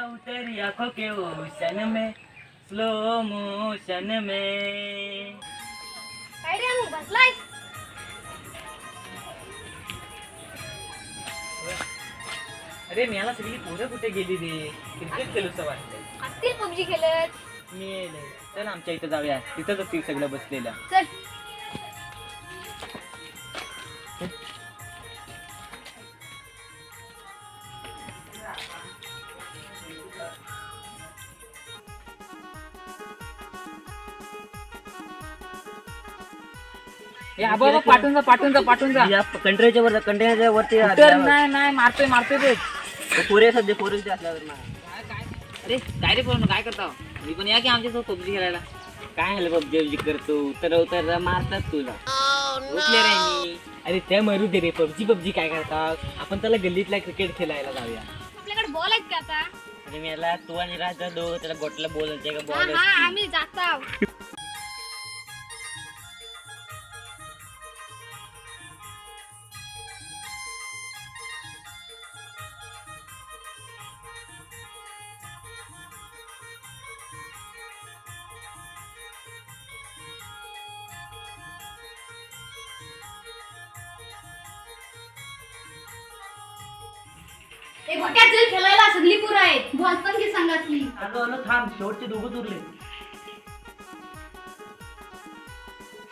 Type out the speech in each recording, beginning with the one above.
उतरी आंखों के ओशन में स्लो मोशन में काय रे मग बसलाय अरे मी याला सगळी पोरं कुठे गेली रे? क्रिकेट खेळूचं वाटतंय असतील पबजी खेळत. मी येले. चल आमच्या इथं जाऊया. तिथंच असतील सगळं बसलेल्या. चल. ए आबा आबा, पाठवून जा पाठवून जा पाठवून जा. या कंट्रीच्या वर कंटेनरच्या वरती तर नाही नाही मारतोय मारतोय ते. पोरे सध्या पोरे असल्यावर ना. अरे काय रे पण काय करता? मी पण या की आमच्यासोबत पबजी खेळायला? काय हल्लं पबजी पबजी करतो. उतर उतर मारतात तुला. प्लेअर आहे मी. अरे ते मरू दे रे पबजी पबजी काय करतात? आपण त्याला गल्लीतला क्रिकेट खेळायला जाऊया. आपल्याकडे बॉल आहेत का आता? आणि मी याला तू आणि राजा दोघं त्याला गोटला बोलायचे का? हा बॉल हा आम्ही जात आहोत. ए गोट्या चल खेळायला सगळी पुरं आहेत. बॉल पण घे संघातली थांब. शेवटचे दोघं उरले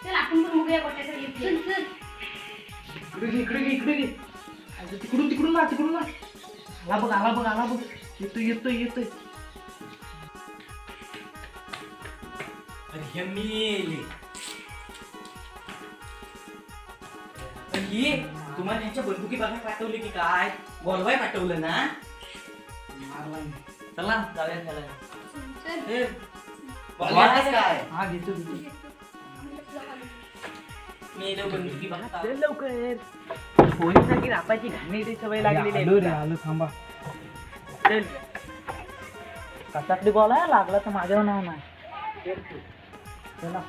चल आपण पण बघूया गोट्याकडे चल चल. इकडे घे, इकडे घे, इकडे घे. अरे तिकडून तिकडून ना तिकडून ना आला बघ आला बघ आला बघ. येतोय येतोय येतोय. अरे हे मेले. अरे ये तुम्हाला यांच्या बंदुकी बघा पाठवली की काय? बॉलवाय पाठवलं ना? चला जाऊया खेळायला. चल ए, बॉल घ्यायचा काय? हा घेतो घेतो. मी इथं बंदुकी बघा लवकर. पोलिसांची रापायची घाणेरडी सवय लागलेली आहे आलो रे तुला. आलो थांबा. चल. कसातली बॉल आहे लागला तर माझ्यावर नाव नाही. चला.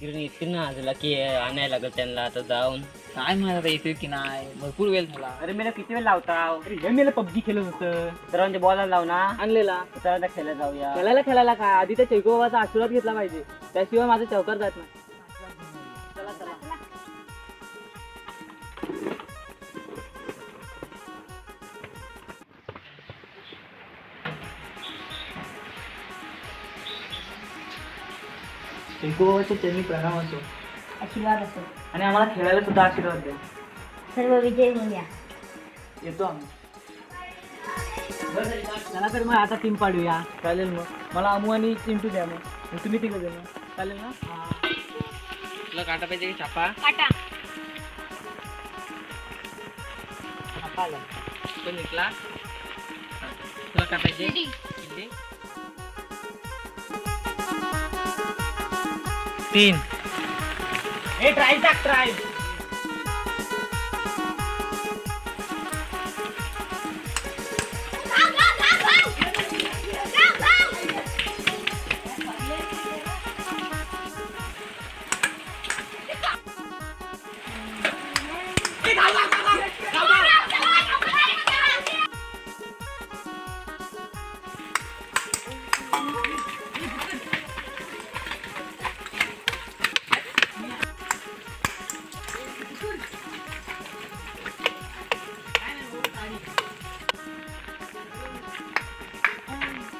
किरण इतकी ना आजला की आणायला लागत त्यांना आता जाऊन. काय माहीत आता येतोय की नाही? भरपूर वेळ झाला. अरे मला किती वेळ लावता? अरे हे मेला पबजी खेळत होतं. तर बॉल लाव ना? आणलेला. आता खेळायला जाऊया. खेळायला खेळायला काय आधी त्या चैकोबाचा आशीर्वाद घेतला पाहिजे. त्याशिवाय माझं चौकार जात नाही. चैकोबाचे त्यांनी प्रणाम असो. आशीर्वाद असो. आणि आम्हाला खेळायला सुद्धा आशीर्वाद द्या. सर्व विजय होऊया येतो आम्ही. चला तर मग आता टीम पाडूया. चालेल मग. मला अमू आणि चिंटू द्या मग. तुम्ही तिघं जण. चालेल ना? तुला काटा पाहिजे की छापा? काटा. छापा आला. तो निघला तुला काटायचे तीन. ए ट्राय टाक ट्राय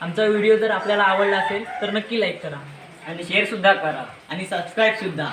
आमचा व्हिडिओ जर आपल्याला आवडला असेल तर नक्की लाईक करा. आणि शेअरसुद्धा करा. आणि सबस्क्राईबसुद्धा